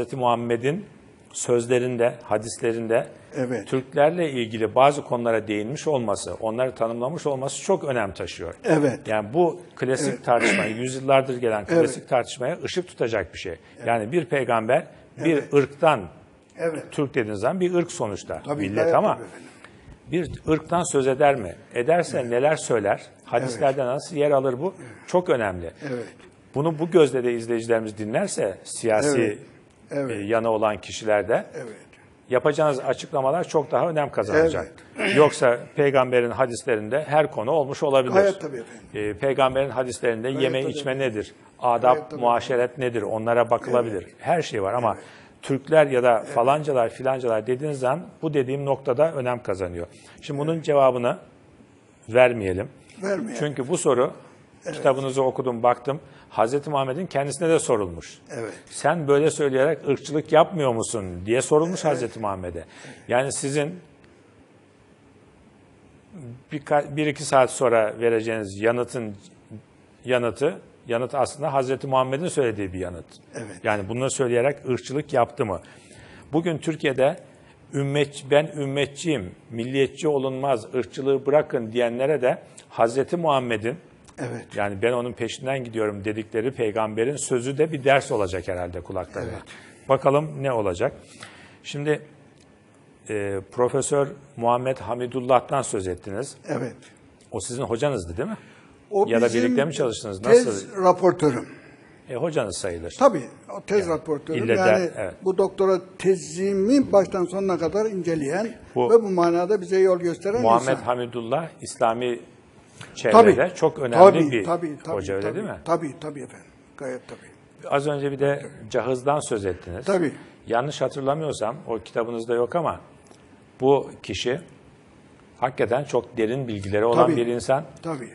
Hz. Muhammed'in sözlerinde, hadislerinde Evet. Türklerle ilgili bazı konulara değinmiş olması, onları tanımlamış olması çok önem taşıyor. Evet. Yani bu klasik tartışmaya, yüzyıllardır gelen klasik tartışmaya ışık tutacak bir şey. Yani bir peygamber bir ırktan, Evet. Türk dediğiniz zaman bir ırk sonuçta, Tabii, millet ama tabii efendim. bir ırktan söz eder mi? Ederse neler söyler? Hadislerde nasıl yer alır bu? Çok önemli. Evet. Bunu bu gözle de izleyicilerimiz dinlerse siyasi Evet. Evet. e, yanı olan kişiler de Evet. yapacağınız açıklamalar çok daha önem kazanacak. Yoksa peygamberin hadislerinde her konu olmuş olabilir. Gayet tabii efendim. E, peygamberin hadislerinde yeme tabii. içme nedir? Adap, Gayet tabii. muaşeret nedir? Onlara bakılabilir. Her şey var ama Türkler ya da falancalar filancalar dediğiniz zaman bu dediğim noktada önem kazanıyor. Şimdi bunun cevabını vermeyelim. Vermeyelim. Çünkü bu soru kitabınızı okudum baktım. Hazreti Muhammed'in kendisine de sorulmuş. Evet. Sen böyle söyleyerek ırkçılık yapmıyor musun diye sorulmuş Hazreti Muhammed'e. Yani sizin birka- bir iki saat sonra vereceğiniz yanıtın yanıtı yanıt aslında Hazreti Muhammed'in söylediği bir yanıt. Evet. Yani bunu söyleyerek ırkçılık yaptı mı? Bugün Türkiye'de ümmet, ben ümmetçiyim, milliyetçi olunmaz, ırkçılığı bırakın diyenlere de Hazreti Muhammed'in Evet. yani ben onun peşinden gidiyorum dedikleri peygamberin sözü de bir ders olacak herhalde kulaklarına. Bakalım ne olacak? Şimdi e, Profesör Muhammed Hamidullah'tan söz ettiniz. Evet. O sizin hocanızdı değil mi? O Ya da birlikte mi çalıştınız? Tez Nasıl? raportörüm. E, hocanız sayılır. Tabii o tez raportörüm. ille de, yani evet. bu doktora tezimi baştan sonuna kadar inceleyen Bu- ve bu manada bize yol gösteren Muhammed insan. Hamidullah İslami çevrede çok önemli tabii, bir tabii, tabii, hoca öyle tabii, değil mi? Tabii tabii efendim. Gayet tabii. Az önce bir de cahızdan söz ettiniz. Tabii. Yanlış hatırlamıyorsam o kitabınızda yok ama bu kişi hakikaten çok derin bilgileri olan Tabii. bir insan. Tabii.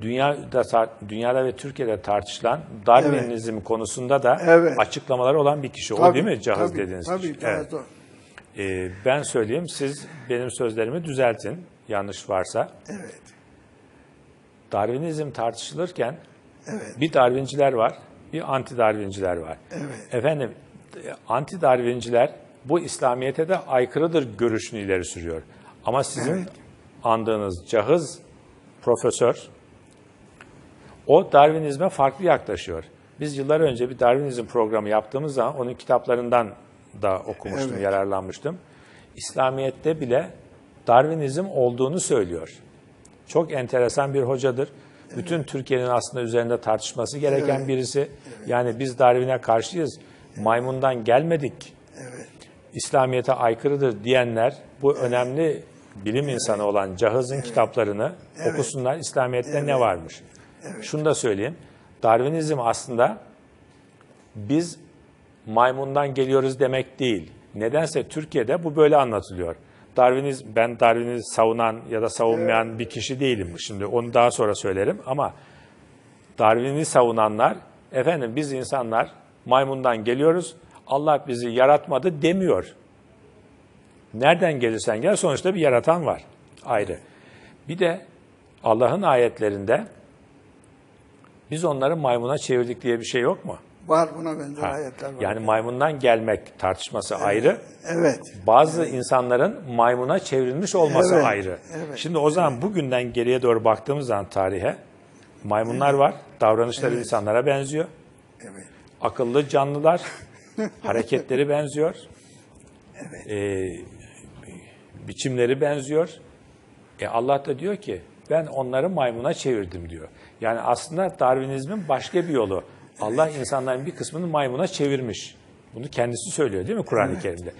Dünyada dünyada ve Türkiye'de tartışılan Darwinizm konusunda da Evet. açıklamaları olan bir kişi. o Tabii, değil mi cahız tabii, dediğiniz Tabii, kişi? tabii. Evet. Ee, ben söyleyeyim siz benim sözlerimi düzeltin yanlış varsa. Evet. Darwinizm tartışılırken Evet. bir Darwinciler var, bir anti Darwinciler var. Evet. Efendim, anti Darwinciler bu İslamiyet'e de aykırıdır görüşünü ileri sürüyor. Ama sizin Evet. andığınız cahız profesör, o Darwinizme farklı yaklaşıyor. Biz yıllar önce bir Darwinizm programı yaptığımız zaman onun kitaplarından da okumuştum, Evet. yararlanmıştım. İslamiyet'te bile Darwinizm olduğunu söylüyor. Çok enteresan bir hocadır. Bütün Türkiye'nin aslında üzerinde tartışması gereken birisi. Yani biz Darwin'e karşıyız. Maymundan gelmedik. Evet. İslamiyet'e aykırıdır diyenler bu önemli bilim insanı olan Cahız'ın kitaplarını okusunlar. İslamiyet'te ne varmış? Şunu da söyleyeyim. Darwinizm aslında biz maymundan geliyoruz demek değil. Nedense Türkiye'de bu böyle anlatılıyor. Darwiniz ben Darwin'i savunan ya da savunmayan bir kişi değilim. Şimdi onu daha sonra söylerim ama Darwin'i savunanlar efendim biz insanlar maymundan geliyoruz. Allah bizi yaratmadı demiyor. Nereden gelirsen gel sonuçta bir yaratan var. Ayrı. Bir de Allah'ın ayetlerinde biz onları maymuna çevirdik diye bir şey yok mu? Var buna benzer Ha, ayetler var. Yani maymundan gelmek tartışması ayrı. Evet. Bazı insanların maymuna çevrilmiş olması Evet, ayrı. evet, Şimdi o zaman bugünden geriye doğru baktığımız zaman tarihe maymunlar var. Davranışları insanlara benziyor. Evet. Akıllı canlılar. hareketleri benziyor. Ee, biçimleri benziyor. E Allah da diyor ki ben onları maymuna çevirdim diyor. Yani aslında Darwinizmin başka bir yolu. Allah insanların bir kısmını maymuna çevirmiş. Bunu kendisi söylüyor değil mi Kur'an-ı Kerim'de?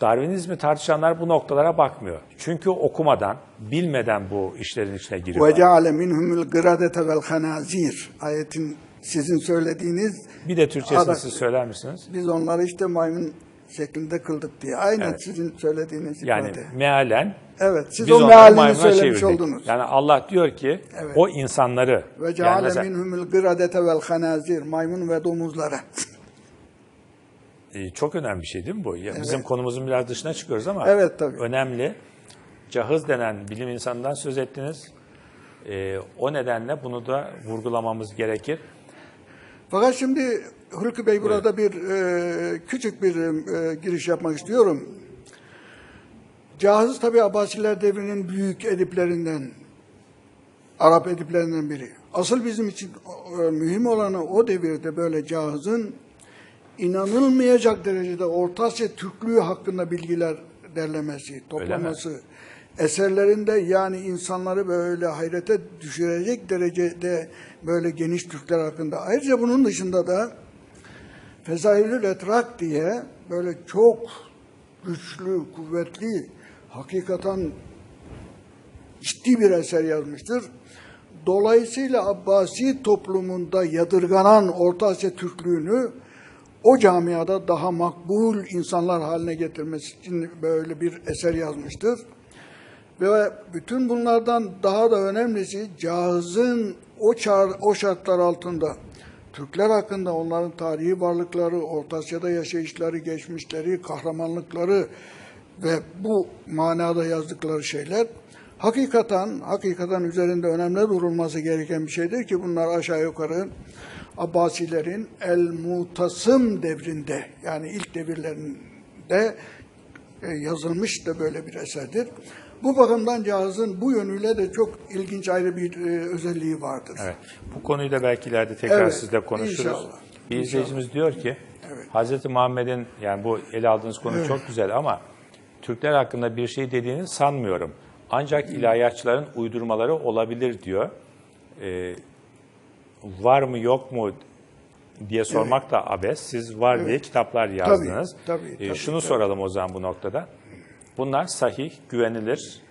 Darwinizmi tartışanlar bu noktalara bakmıyor. Çünkü okumadan, bilmeden bu işlerin içine giriyorlar. وَجَعَلَ مِنْهُمُ الْقِرَادَةَ وَالْخَنَازِيرِ Ayetin sizin söylediğiniz Bir de Türkçesini Adam- siz söyler misiniz? biz onları işte maymun şeklinde kıldık diye. Aynen Evet. sizin söylediğiniz Yani ifade. mealen Evet, siz o mealini söylemiş çevirdik. oldunuz. Yani Allah diyor ki Evet. o insanları Ve yani ceale mesela- minhumul gıradete vel hanazir maymun ve domuzlara. E, çok önemli bir şey değil mi bu? Ya Bizim konumuzun biraz dışına çıkıyoruz ama Evet, tabii. önemli. Cahız denen bilim insanından söz ettiniz. E, o nedenle bunu da vurgulamamız gerekir. Fakat şimdi Hulki Bey burada bir e, küçük bir e, giriş yapmak istiyorum. Cahız tabi Abbasiler devrinin büyük ediplerinden, Arap ediplerinden biri. Asıl bizim için e, mühim olanı o devirde böyle Cahız'ın inanılmayacak derecede Orta Asya Türklüğü hakkında bilgiler derlemesi, toplaması, eserlerinde yani insanları böyle hayrete düşürecek derecede böyle geniş Türkler hakkında. Ayrıca bunun dışında da Fezailül Etrak diye böyle çok güçlü, kuvvetli, hakikaten ciddi bir eser yazmıştır. Dolayısıyla Abbasi toplumunda yadırganan Orta Asya Türklüğünü o camiada daha makbul insanlar haline getirmesi için böyle bir eser yazmıştır. Ve bütün bunlardan daha da önemlisi Cahız'ın o, çağ, o şartlar altında Türkler hakkında onların tarihi varlıkları, Orta Asya'da yaşayışları, geçmişleri, kahramanlıkları ve bu manada yazdıkları şeyler hakikaten hakikaten üzerinde önemli durulması gereken bir şeydir ki bunlar aşağı yukarı Abbasilerin El Mutasım devrinde yani ilk devirlerinde e, yazılmış da böyle bir eserdir. Bu bakımdan cihazın bu yönüyle de çok ilginç ayrı bir e, özelliği vardır. Evet. Bu konuyu da belki ileride tekrar Evet, sizle konuşuruz. inşallah. Bir izleyicimiz diyor ki Hazreti Muhammed'in yani bu ele aldığınız konu çok güzel ama Türkler hakkında bir şey dediğini sanmıyorum. Ancak ilahiyatçıların uydurmaları olabilir diyor. Ee, var mı yok mu diye sormak da abes. Siz var diye kitaplar yazdınız. tabii, Ee, tabii, şunu tabii. soralım o zaman bu noktada. Bunlar sahih, güvenilir,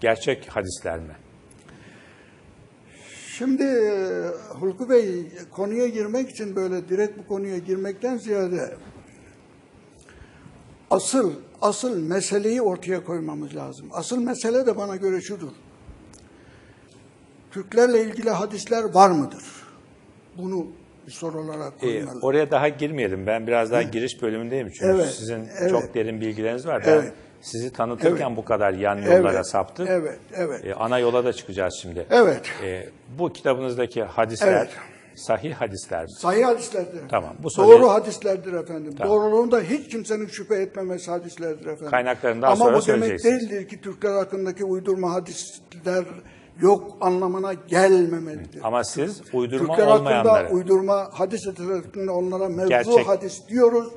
gerçek hadisler mi? Şimdi e, Hulku Bey konuya girmek için böyle direkt bu konuya girmekten ziyade asıl asıl meseleyi ortaya koymamız lazım. Asıl mesele de bana göre şudur. Türklerle ilgili hadisler var mıdır? Bunu bir soru olarak Ee, koymalı. oraya daha girmeyelim. Ben biraz daha giriş bölümündeyim çünkü Evet, sizin evet. çok derin bilgileriniz var. Ben Evet. Sizi tanıtırken Evet. bu kadar yan yollara Evet, saptık. evet, evet. Ee, ana yola da çıkacağız şimdi. Evet. Ee, bu kitabınızdaki hadisler Evet. sahih hadisler mi? Sahih hadislerdir. Tamam, bu soruyu- Doğru hadislerdir efendim. Doğruluğunda hiç kimsenin şüphe etmemesi hadislerdir efendim. Kaynaklarını daha Ama sonra bu demek söyleyeceksiniz. değildir ki Türkler hakkındaki uydurma hadisler yok anlamına gelmemelidir. Ama siz uydurma Türkler hakkında olmayanları uydurma hadis etrafında onlara mevzu Gerçek. hadis diyoruz.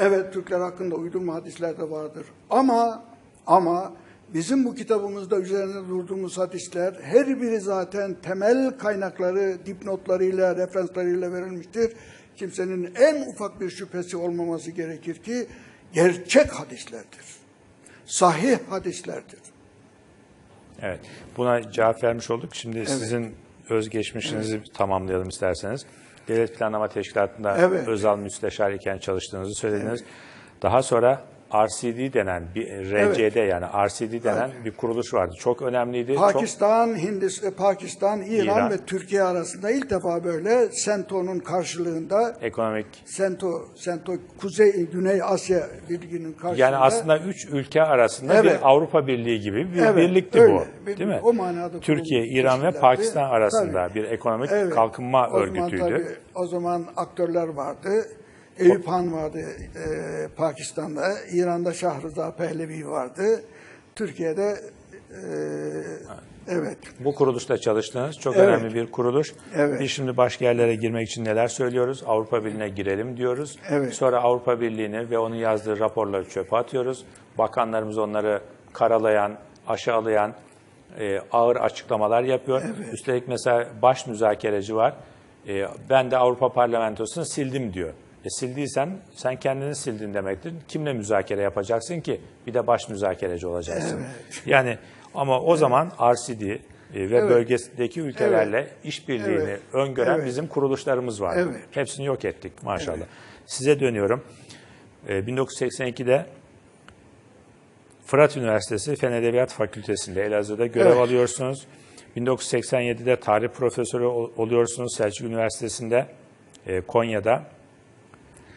Evet Türkler hakkında uydurma hadisler de vardır. Ama ama bizim bu kitabımızda üzerine durduğumuz hadisler her biri zaten temel kaynakları, dipnotlarıyla, referanslarıyla verilmiştir. Kimsenin en ufak bir şüphesi olmaması gerekir ki gerçek hadislerdir. Sahih hadislerdir. Evet. Buna cevap vermiş olduk. Şimdi sizin özgeçmişinizi tamamlayalım isterseniz. Devlet Planlama Teşkilatı'nda Evet. özel müsteşar iken çalıştığınızı söylediniz. Daha sonra RCD denen bir RCD yani RCD denen bir kuruluş vardı. Çok önemliydi. Çok Pakistan, Hindistan, Pakistan, İran, İran. ve Türkiye arasında ilk defa böyle Sento'nun karşılığında ekonomik Sento, Sento Kuzey Güney Asya Birliği'nin karşılığında yani aslında üç ülke arasında Evet. bir Avrupa Birliği gibi bir Evet, birlikti öyle. bu. Bir- değil mi? o manada Türkiye, İran ve. Pakistan arasında Tabii. bir ekonomik Evet. kalkınma O zaman örgütüydü. tabii o zaman aktörler vardı. Eyüp Han vardı e, Pakistan'da, İran'da Şah Rıza Pehlevi vardı. Türkiye'de e, evet. Bu kuruluşta çalıştınız. Çok Evet. önemli bir kuruluş. Evet. Biz şimdi başka yerlere girmek için neler söylüyoruz? Avrupa Birliği'ne girelim diyoruz. Evet. Sonra Avrupa Birliği'ni ve onun yazdığı raporları çöpe atıyoruz. Bakanlarımız onları karalayan, aşağılayan e, ağır açıklamalar yapıyor. Üstelik mesela baş müzakereci var. E, ben de Avrupa Parlamentosu'nu sildim diyor. E sildiysen sen kendini sildin demektir. Kimle müzakere yapacaksın ki? Bir de baş müzakereci olacaksın. Yani ama o zaman RCD e, ve bölgesindeki ülkelerle işbirliğini Evet. öngören Evet. bizim kuruluşlarımız var. Evet. Hepsini yok ettik maşallah. Size dönüyorum. E, 1982'de Fırat Üniversitesi Fen Edebiyat Fakültesi'nde Elazığ'da görev Evet. alıyorsunuz. 1987'de tarih profesörü ol- oluyorsunuz Selçuk Üniversitesi'nde e, Konya'da.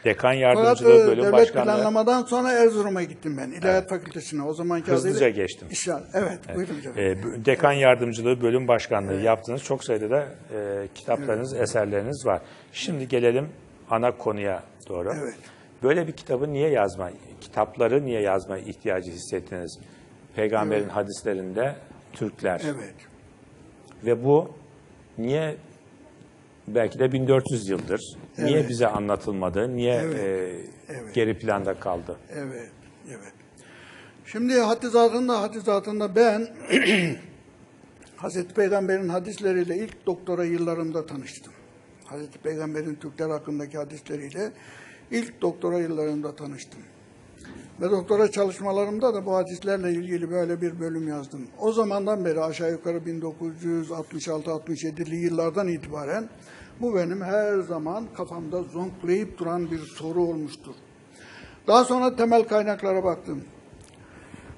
Dekan Fakat e, yardımcılığı bölüm devlet başkanlığı. planlamadan sonra Erzurum'a gittim ben. İlahiyat Fakültesine. O zamanki Hızlıca adıyla- geçtim. İşaret. Evet, buyurun canım. E, dekan yardımcılığı, bölüm başkanlığı yaptınız. Çok sayıda da e, kitaplarınız, eserleriniz var. Şimdi gelelim ana konuya doğru. Evet. Böyle bir kitabı niye yazma, kitapları niye yazma ihtiyacı hissettiniz? Peygamberin hadislerinde Türkler Evet. ve bu niye belki de 1400 yıldır niye Evet. bize anlatılmadı, niye Evet. e, Evet. geri planda kaldı? Evet, evet. Şimdi hadizatında hadizatında ben Hazreti Peygamber'in hadisleriyle ilk doktora yıllarımda tanıştım. Hazreti Peygamber'in Türkler hakkındaki hadisleriyle ilk doktora yıllarımda tanıştım. Ve doktora çalışmalarımda da bu hadislerle ilgili böyle bir bölüm yazdım. O zamandan beri aşağı yukarı 1966-67'li yıllardan itibaren bu benim her zaman kafamda zonklayıp duran bir soru olmuştur. Daha sonra temel kaynaklara baktım.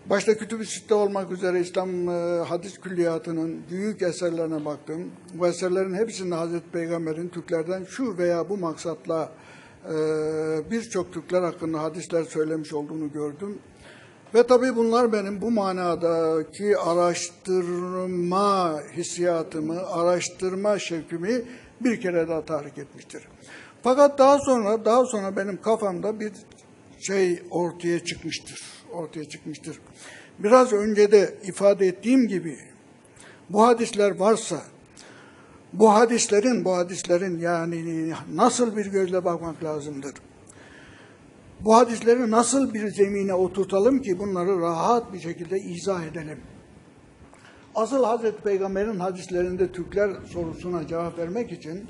Başta Kütüb-i Sitte olmak üzere İslam e, hadis külliyatının büyük eserlerine baktım. Bu eserlerin hepsinde Hazreti Peygamber'in Türklerden şu veya bu maksatla birçok Türkler hakkında hadisler söylemiş olduğunu gördüm. Ve tabii bunlar benim bu manadaki araştırma hissiyatımı, araştırma şevkimi bir kere daha tahrik etmiştir. Fakat daha sonra, daha sonra benim kafamda bir şey ortaya çıkmıştır. Ortaya çıkmıştır. Biraz önce de ifade ettiğim gibi bu hadisler varsa bu hadislerin bu hadislerin yani nasıl bir gözle bakmak lazımdır? Bu hadisleri nasıl bir zemine oturtalım ki bunları rahat bir şekilde izah edelim? Asıl Hazreti Peygamber'in hadislerinde Türkler sorusuna cevap vermek için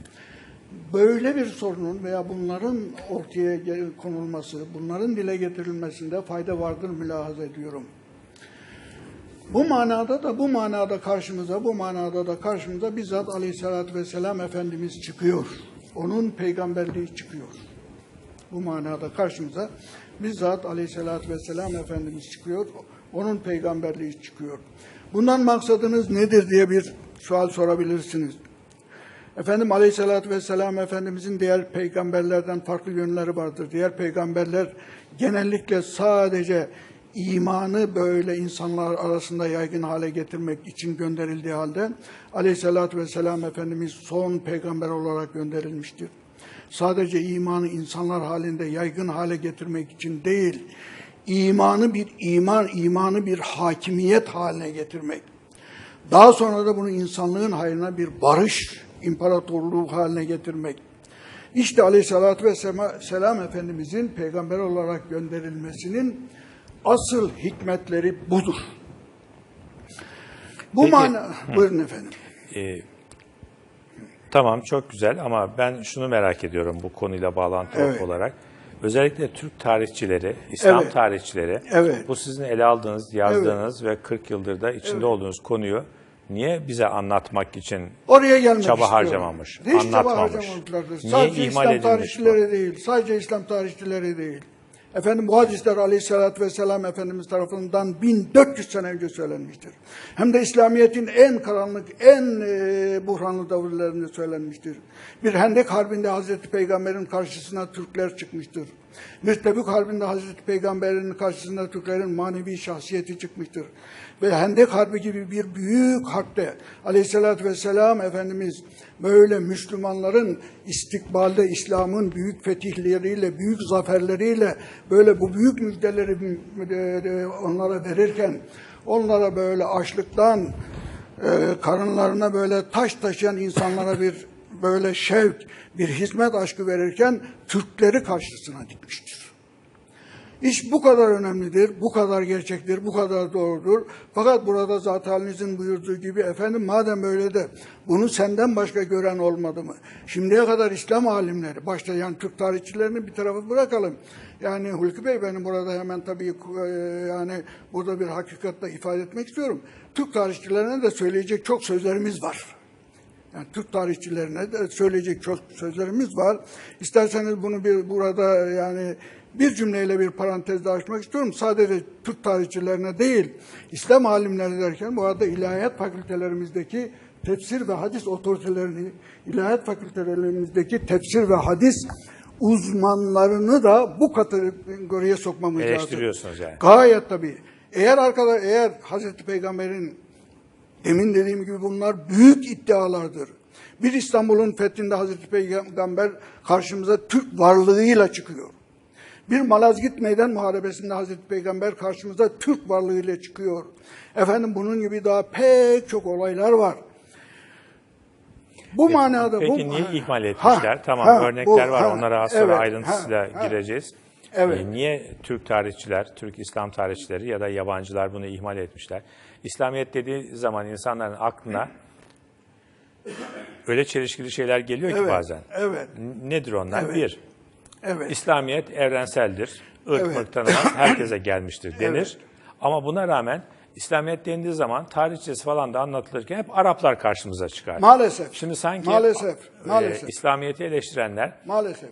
böyle bir sorunun veya bunların ortaya konulması, bunların dile getirilmesinde fayda vardır mülahaza ediyorum. Bu manada da bu manada karşımıza, bu manada da karşımıza bizzat Aleyhisselatü Vesselam Efendimiz çıkıyor. Onun peygamberliği çıkıyor. Bu manada karşımıza bizzat Aleyhisselatü Vesselam Efendimiz çıkıyor. Onun peygamberliği çıkıyor. Bundan maksadınız nedir diye bir sual sorabilirsiniz. Efendim Aleyhisselatü Vesselam Efendimizin diğer peygamberlerden farklı yönleri vardır. Diğer peygamberler genellikle sadece imanı böyle insanlar arasında yaygın hale getirmek için gönderildiği halde Aleyhisselatü Vesselam Efendimiz son peygamber olarak gönderilmiştir. Sadece imanı insanlar halinde yaygın hale getirmek için değil, imanı bir iman, imanı bir hakimiyet haline getirmek. Daha sonra da bunu insanlığın hayrına bir barış imparatorluğu haline getirmek. İşte Aleyhisselatü Vesselam Efendimizin peygamber olarak gönderilmesinin asıl hikmetleri budur. Bu Peki. mana... Buyurun efendim. Ee, tamam çok güzel ama ben şunu merak ediyorum bu konuyla bağlantılı Evet. olarak. Özellikle Türk tarihçileri, İslam Evet. tarihçileri Evet. bu sizin ele aldığınız, yazdığınız ve 40 yıldır da içinde olduğunuz konuyu niye bize anlatmak için Oraya gelmek Çaba istiyorum. harcamamış, Hiç çaba anlatmamış. harcamamışlardır. Niye Sadece ihmal İslam tarihçileri değil, sadece İslam tarihçileri değil. Efendim bu hadisler aleyhissalatü vesselam Efendimiz tarafından 1400 sene önce söylenmiştir. Hem de İslamiyet'in en karanlık, en e, buhranlı devirlerinde söylenmiştir. Bir Hendek Harbi'nde Hazreti Peygamber'in karşısına Türkler çıkmıştır. Bir Tebük Harbi'nde Hazreti Peygamber'in karşısında Türklerin manevi şahsiyeti çıkmıştır. Ve Hendek Harbi gibi bir büyük harpte Aleyhisselatü Vesselam Efendimiz böyle Müslümanların istikbalde İslam'ın büyük fetihleriyle, büyük zaferleriyle böyle bu büyük müjdeleri e, onlara verirken onlara böyle açlıktan e, karınlarına böyle taş taşıyan insanlara bir böyle şevk, bir hizmet aşkı verirken Türkleri karşısına dikmiştir. İş bu kadar önemlidir, bu kadar gerçektir, bu kadar doğrudur. Fakat burada zat halinizin buyurduğu gibi efendim madem öyle de bunu senden başka gören olmadı mı? Şimdiye kadar İslam alimleri, başta yani Türk tarihçilerini bir tarafa bırakalım. Yani Hulki Bey benim burada hemen tabii e, yani burada bir hakikatle ifade etmek istiyorum. Türk tarihçilerine de söyleyecek çok sözlerimiz var. Yani Türk tarihçilerine de söyleyecek çok sözlerimiz var. İsterseniz bunu bir burada yani bir cümleyle bir parantezde açmak istiyorum. Sadece Türk tarihçilerine değil, İslam alimleri derken bu arada ilahiyat fakültelerimizdeki tefsir ve hadis otoritelerini, ilahiyat fakültelerimizdeki tefsir ve hadis uzmanlarını da bu kategoriye sokmamız lazım. eleştiriyorsunuz yani? Gayet tabii. Eğer arkadaş, eğer Hazreti Peygamber'in Demin dediğim gibi bunlar büyük iddialardır. Bir İstanbul'un fethinde Hazreti Peygamber karşımıza Türk varlığıyla çıkıyor. Bir Malazgirt Meydan Muharebesi'nde Hazreti Peygamber karşımıza Türk varlığıyla çıkıyor. Efendim bunun gibi daha pek çok olaylar var. Bu manada Peki bu niye ihmal Ha, etmişler? tamam ha, örnekler bu- var ha, onlara sonra evet, ayrıntısıyla ha, ha. Evet. E, niye Türk tarihçiler, Türk İslam tarihçileri ya da yabancılar bunu ihmal etmişler? İslamiyet dediği zaman insanların aklına öyle çelişkili şeyler geliyor ki Evet, bazen. evet. Nedir onlar? Evet. Bir, Evet. İslamiyet evrenseldir. Irk Evet. mırk tanımaz, herkese gelmiştir denir. Ama buna rağmen İslamiyet dendiği zaman tarihçesi falan da anlatılırken hep Araplar karşımıza çıkar. Maalesef. Şimdi sanki Maalesef, e, maalesef. İslamiyet'i eleştirenler Maalesef.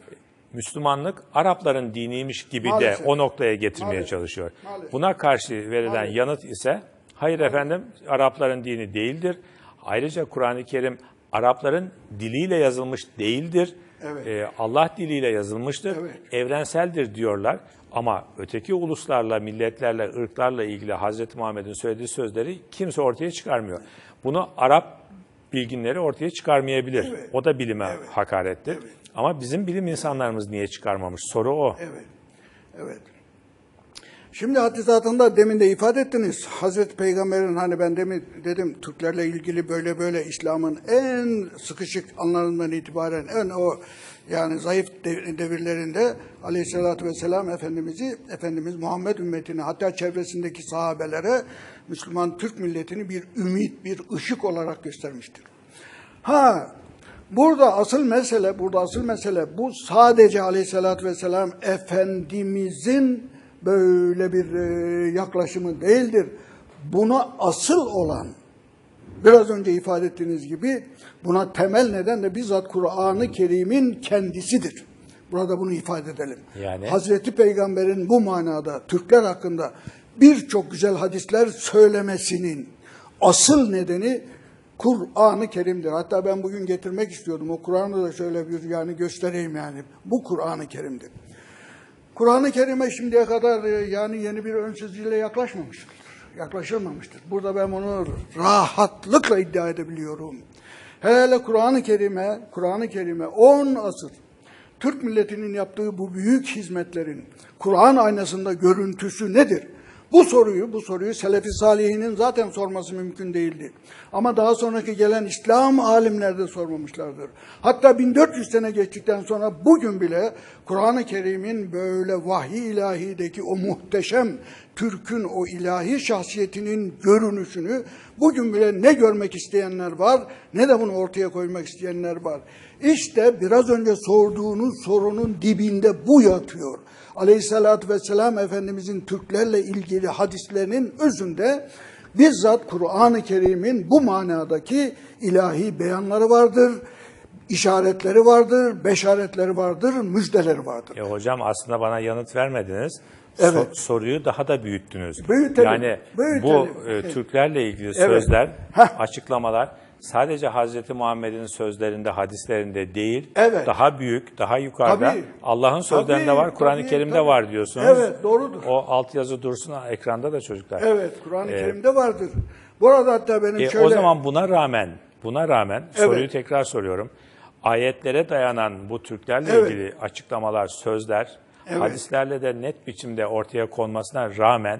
Müslümanlık Arapların diniymiş gibi Maalesef. de o noktaya getirmeye Maalesef. çalışıyor. Maalesef. Buna karşı verilen Maalesef. yanıt ise hayır efendim Arapların dini değildir. Ayrıca Kur'an-ı Kerim Arapların diliyle yazılmış değildir. Evet. Ee, Allah diliyle yazılmıştır. Evet. Evrenseldir diyorlar. Ama öteki uluslarla, milletlerle, ırklarla ilgili Hazreti Muhammed'in söylediği sözleri kimse ortaya çıkarmıyor. Bunu Arap bilginleri ortaya çıkarmayabilir. Evet. O da bilime Evet. hakarettir. Ama bizim bilim insanlarımız niye çıkarmamış? Soru o. Evet. Evet. Şimdi hadisatında demin de ifade ettiniz. Hazreti Peygamber'in hani ben demin dedim Türklerle ilgili böyle böyle İslam'ın en sıkışık anlarından itibaren en o yani zayıf de- devirlerinde Aleyhisselatü Vesselam Efendimiz'i Efendimiz Muhammed ümmetini hatta çevresindeki sahabelere Müslüman Türk milletini bir ümit, bir ışık olarak göstermiştir. Ha burada asıl mesele, burada asıl mesele bu sadece aleyhissalatü vesselam Efendimizin böyle bir e, yaklaşımı değildir. Buna asıl olan, biraz önce ifade ettiğiniz gibi buna temel neden de bizzat Kur'an-ı Kerim'in kendisidir. Burada bunu ifade edelim. Yani? Hazreti Peygamber'in bu manada Türkler hakkında birçok güzel hadisler söylemesinin asıl nedeni Kur'an-ı Kerim'dir. Hatta ben bugün getirmek istiyordum. O Kur'an'ı da şöyle bir yani göstereyim yani. Bu Kur'an-ı Kerim'dir. Kur'an-ı Kerim'e şimdiye kadar e, yani yeni bir ön sözüyle yaklaşmamıştır. Yaklaşılmamıştır. Burada ben bunu rahatlıkla iddia edebiliyorum. Hele Kur'an-ı Kerim'e, Kur'an-ı Kerim'e 10 asır Türk milletinin yaptığı bu büyük hizmetlerin Kur'an aynasında görüntüsü nedir? Bu soruyu, bu soruyu Selefi Salihinin zaten sorması mümkün değildi. Ama daha sonraki gelen İslam alimler de sormamışlardır. Hatta 1400 sene geçtikten sonra bugün bile Kur'an-ı Kerim'in böyle vahiy ilahideki o muhteşem Türk'ün o ilahi şahsiyetinin görünüşünü bugün bile ne görmek isteyenler var ne de bunu ortaya koymak isteyenler var. İşte biraz önce sorduğunuz sorunun dibinde bu yatıyor. Aleyhissalatü vesselam Efendimizin Türklerle ilgili hadislerinin özünde bizzat Kur'an-ı Kerim'in bu manadaki ilahi beyanları vardır, işaretleri vardır, beşaretleri vardır, müjdeleri vardır. E hocam aslında bana yanıt vermediniz. Evet. So- soruyu daha da büyüttünüz. Büyütelim, Yani büyütelim. bu e, Türklerle ilgili Evet. sözler, Heh. açıklamalar sadece Hazreti Muhammed'in sözlerinde, hadislerinde değil, Evet. daha büyük, daha yukarıda. Allah'ın sözlerinde var, Kur'an-ı Kerim'de tabii. var diyorsunuz. Evet, doğrudur. O altyazı dursun ekranda da çocuklar. Evet, Kur'an-ı Ee, Kerim'de vardır. Burada hatta benim E, şöyle... O zaman buna rağmen, buna rağmen Evet. soruyu tekrar soruyorum. Ayetlere dayanan bu Türklerle Evet. ilgili açıklamalar, sözler, Evet. hadislerle de net biçimde ortaya konmasına rağmen